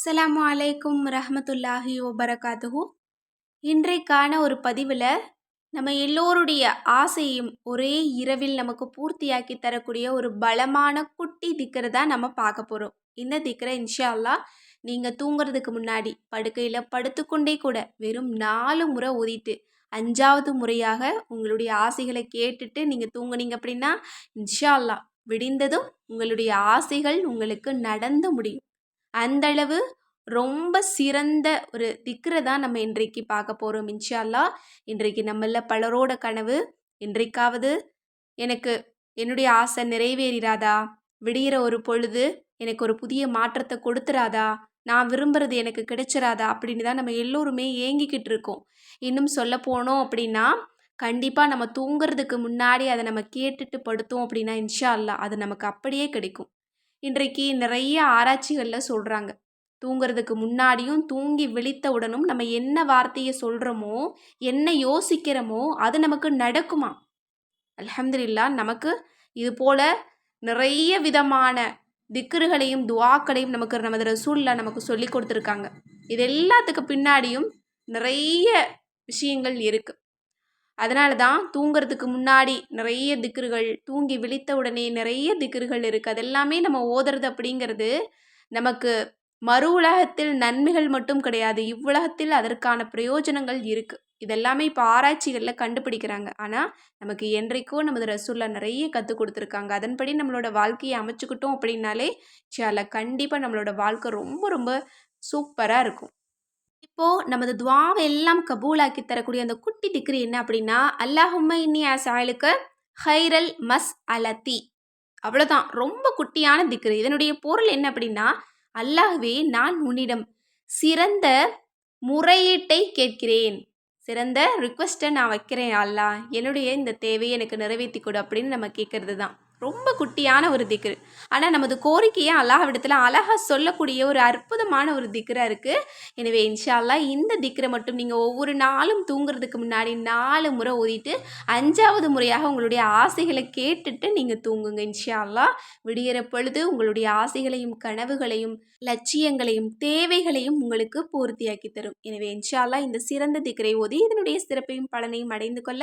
அஸ்ஸலாமு அலைக்கும் ரஹமத்துல்லாஹி வபரகாத்துஹு. இன்றைக்கான ஒரு பதிவில் நம்ம எல்லோருடைய ஆசையும் ஒரே இரவில் நமக்கு பூர்த்தியாக்கி தரக்கூடிய ஒரு பலமான குட்டி திக்கரை தான் நம்ம பார்க்க போகிறோம் இந்த திக்கரை இன்ஷா அல்லாஹ் நீங்கள் தூங்குறதுக்கு முன்னாடி படுக்கையில் படுத்துக்கொண்டே கூட வெறும் நாலு முறை ஓதிட்டு அஞ்சாவது முறையாக உங்களுடைய ஆசைகளை கேட்டுட்டு நீங்கள் தூங்குனீங்க அப்படின்னா இன்ஷா அல்லாஹ் விடிந்ததும் உங்களுடைய ஆசைகள் உங்களுக்கு நடந்து முடியும். அந்தளவு ரொம்ப சிறந்த ஒரு திக்ரை தான் நம்ம இன்றைக்கு பார்க்க போகிறோம் இன்ஷா அல்லாஹ் இன்றைக்கு நம்மள பலரோட கனவு இன்றைக்காவது எனக்கு என்னுடைய ஆசை நிறைவேறிராதா? விடிகிற ஒரு பொழுது எனக்கு ஒரு புதிய மாற்றத்தை கொடுத்துறாதா நான் விரும்புறது எனக்கு கிடைச்சிராதா? அப்படின்னு தான் நம்ம எல்லோருமே ஏங்கிக்கிட்டு இருக்கோம். இன்னும் சொல்ல போனோம் அப்படின்னா கண்டிப்பாக நம்ம தூங்குறதுக்கு முன்னாடி அதை நம்ம கேட்டுட்டு படுத்தோம் அப்படின்னா இன்ஷா அல்லாஹ் அது நமக்கு அப்படியே கிடைக்கும். இன்றைக்கு நிறைய ஆராய்ச்சிகளில் சொல்கிறாங்க தூங்குறதுக்கு முன்னாடியும் தூங்கி விழித்தவுடனும் நம்ம என்ன வார்த்தையை சொல்கிறோமோ என்ன யோசிக்கிறோமோ அது நமக்கு நடக்குமா? அலமதுல்லா நமக்கு இது போல் நிறைய விதமான திக்ருகளையும் துவாக்களையும் நமக்கு நமது ரசூல்லா நமக்கு சொல்லி கொடுத்துருக்காங்க. இது எல்லாத்துக்கு பின்னாடியும் நிறைய விஷயங்கள் இருக்குது அதனால தான் தூங்குறதுக்கு முன்னாடி நிறைய திக்ருகள் தூங்கி விழித்த உடனே நிறைய திக்ருகள் இருக்குது அதெல்லாமே நம்ம ஓதுறது அப்படிங்கிறது நமக்கு மறு உலகத்தில் நன்மைகள் மட்டும் கிடையாது இவ்வுலகத்தில் அதற்கான பிரயோஜனங்கள் இருக்குது இதெல்லாமே இப்போ ஆராய்ச்சிகளில் கண்டுபிடிக்கிறாங்க. ஆனால் நமக்கு என்றைக்கோ நமது ரசூல்லா நிறைய கற்றுக் கொடுத்துருக்காங்க. அதன்படி நம்மளோட வாழ்க்கையை அமைச்சுக்கிட்டோம் அப்படின்னாலே சில கண்டிப்பாக நம்மளோட வாழ்க்கை ரொம்ப ரொம்ப சூப்பராக இருக்கும். இப்போது நமது துவாவை எல்லாம் கபூலாக்கி தரக்கூடிய அந்த குட்டி திக்ரி என்ன அப்படின்னா அல்லாஹும்ம இன்னி சாயலுக்கு ஹைரல் மஸ் அலத்தி அவ்வளோதான் ரொம்ப குட்டியான திக்ரு இதனுடைய பொருள் என்ன அப்படின்னா அல்லாஹ்வே நான் உன்னிடம் சிறந்த முறையீட்டை கேட்கிறேன். சிறந்த ரிக்வஸ்ட்டை நான் வைக்கிறேன் அல்லா என்னுடைய இந்த தேவையை எனக்கு நிறைவேற்றி கொடு அப்படின்னு நம்ம கேட்கறது தான் ரொம்ப குட்டியான ஒரு திக்ரு. ஆனால் நமது கோரிக்கையை அல்லாஹ்விடத்தில் அழகாக சொல்லக்கூடிய ஒரு அற்புதமான ஒரு திக்ராக இருக்குது எனவே இன்ஷால்லா இந்த திக்ரை மட்டும் நீங்கள் ஒவ்வொரு நாளும் தூங்குறதுக்கு முன்னாடி நாலு முறை ஓதிட்டு அஞ்சாவது முறையாக உங்களுடைய ஆசைகளை கேட்டுட்டு நீங்கள் தூங்குங்க இன்ஷா அல்லாஹ் பொழுது உங்களுடைய ஆசைகளையும் கனவுகளையும் லட்சியங்களையும் தேவைகளையும் உங்களுக்கு பூர்த்தியாக்கி தரும். எனவே இன்ஷால்லா இந்த சிறந்த திக்ரை ஓதி இதனுடைய சிறப்பையும் பலனையும் அடைந்து கொள்ள